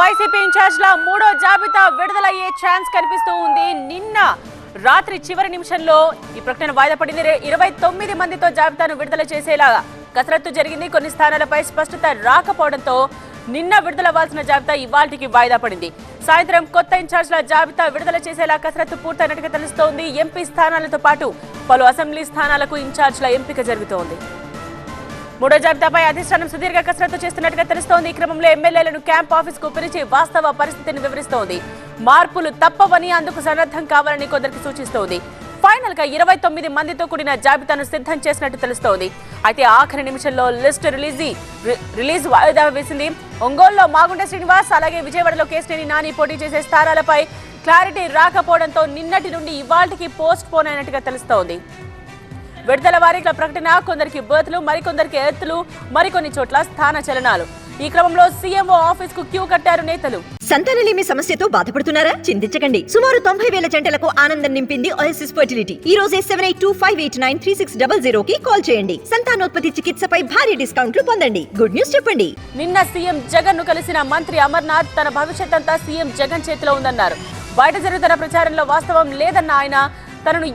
YCP ఇన్ఛార్జ్ల మూడో జాబితా విడుదలయ్యే ఛాన్స్ కనిపిస్తూ ఉంది. నిన్న రాత్రి చివరి నిమిషంలో ఈ ప్రకటన వాయిదా పడింది. రే- ఇరవై తొమ్మిది మందితో జాబితాను విడుదల చేసేలాగా కసరత్తు జరిగింది. కొన్ని స్థానాలపై స్పష్టత రాకపోవడంతో నిన్న విడుదలవ్వాల్సిన జాబితా ఇవాళకి వాయిదా పడింది. సాయంత్రం కొత్త ఇన్ఛార్జ్ల జాబితా విడుదల చేసేలా కసరత్తు పూర్తయినట్టుగా తెలుస్తోంది. ఎంపీ స్థానాలతో పాటు పలు అసెంబ్లీ స్థానాలకు ఇన్ఛార్జ్ల ఎంపిక జరుగుతోంది. మూడో జాబితాపై అధిష్టానం సుదీర్ఘ కసరత్తు చేస్తున్నట్టుగా తెలుస్తోంది. ఈ క్రమంలో ఎమ్మెల్యేలను క్యాంప్ ఆఫీస్కు పిలిచి వాస్తవ పరిస్థితిని వివరిస్తోంది. మార్పులు తప్పవని అందుకు సన్నద్ధం కావాలని కొందరికి సూచిస్తోంది. ఫైనల్గా ఇరవై తొమ్మిది మందితో కూడిన జాబితాను సిద్ధం చేసినట్టు తెలుస్తోంది. అయితే ఆఖరి నిమిషంలో లిస్ట్ రిలీజ్ రిలీజ్ వాయిదా వేసింది. ఒంగోలులో మాగుండ శ్రీనివాస్ అలాగే విజయవాడలో కేసినేని నాని పోటీ చేసే స్థానాలపై క్లారిటీ రాకపోవడంతో నిన్నటి నుండి ఇవాళకి పోస్ట్ పోన్ అయినట్టుగా తెలుస్తోంది. విడుదల వారీల ప్రకటన కొందరికి బర్త్లు మరికొందరికి ఎత్తులు మరికొన్ని చోట్ల స్థాన చలనాలు. ఈ క్రమంలో సీఎంఓ ఆఫీస్కు క్యూ కట్టారు నేతలు. సంతానలేమి సమస్యతో బాధపడుతున్నారా? చింతించకండి. సుమారు తొంభై వేల జంటలకు ఆనందం నింపింది ఓఎస్ఎస్ ఫర్టిలిటీ ఈ రోజే seven eight two five eight nine three six double zero కి కాల్ చేయండి. సంతానోత్పత్తి చికిత్సపై భారీ డిస్కౌంట్లు పొందండి. గుడ్ న్యూస్ చెప్పండి. నిన్న సీఎం జగన్ను కలిసిన మంత్రి అమర్నాథ్ తన భవిష్యత్ అంతా సీఎం జగన్ చేతిలో ఉందన్నారు. బయట జరుగుతున్న ప్రచారంలో వాస్తవం లేదన్న ఆయన తనను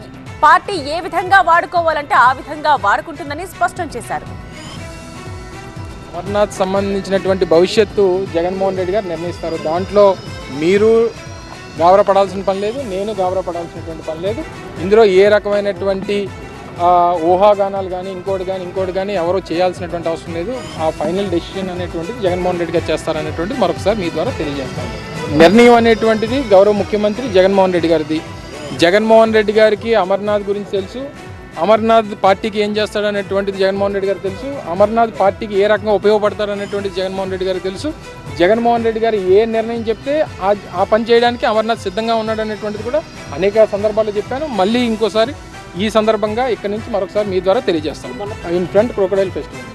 పార్టీ ఏ విధంగా వాడుకోవాలంటే ఆ విధంగా వాడుకుంటుందని స్పష్టం చేశారు. అమర్నాథ్ సంబంధించినటువంటి భవిష్యత్తు జగన్మోహన్ రెడ్డి గారు నిర్ణయిస్తారు. దాంట్లో మీరు గాబరపడాల్సిన పని లేదు నేను గాబరపడాల్సినటువంటి పని లేదు. ఇందులో ఏ రకమైనటువంటి ఊహాగానాలు కానీ ఇంకోటి కానీ ఇంకోటి కానీ ఎవరో చేయాల్సినటువంటి అవసరం లేదు. ఆ ఫైనల్ డెసిషన్ అనేటువంటిది జగన్మోహన్ రెడ్డి గారు చేస్తారనేటువంటిది మరొకసారి మీ ద్వారా తెలియజేస్తాను. నిర్ణయం అనేటువంటిది గౌరవ ముఖ్యమంత్రి జగన్మోహన్ రెడ్డి గారిది. జగన్మోహన్ రెడ్డి గారికి అమర్నాథ్ గురించి తెలుసు. అమర్నాథ్ పార్టీకి ఏం చేస్తాడు అనేటువంటిది జగన్మోహన్ రెడ్డి గారు తెలుసు. అమర్నాథ్ పార్టీకి ఏ రకంగా ఉపయోగపడతారు అనేటువంటిది జగన్మోహన్ రెడ్డి గారికి తెలుసు. జగన్మోహన్ రెడ్డి గారు ఏ నిర్ణయం చెప్తే ఆ ఆ పని చేయడానికి అమర్నాథ్ సిద్ధంగా ఉన్నాడు అనేటువంటిది కూడా అనేక సందర్భాల్లో చెప్పాను. మళ్ళీ ఇంకోసారి ఈ సందర్భంగా ఇక్కడ నుంచి మరొకసారి మీ ద్వారా తెలియజేస్తాను. In front crocodile festival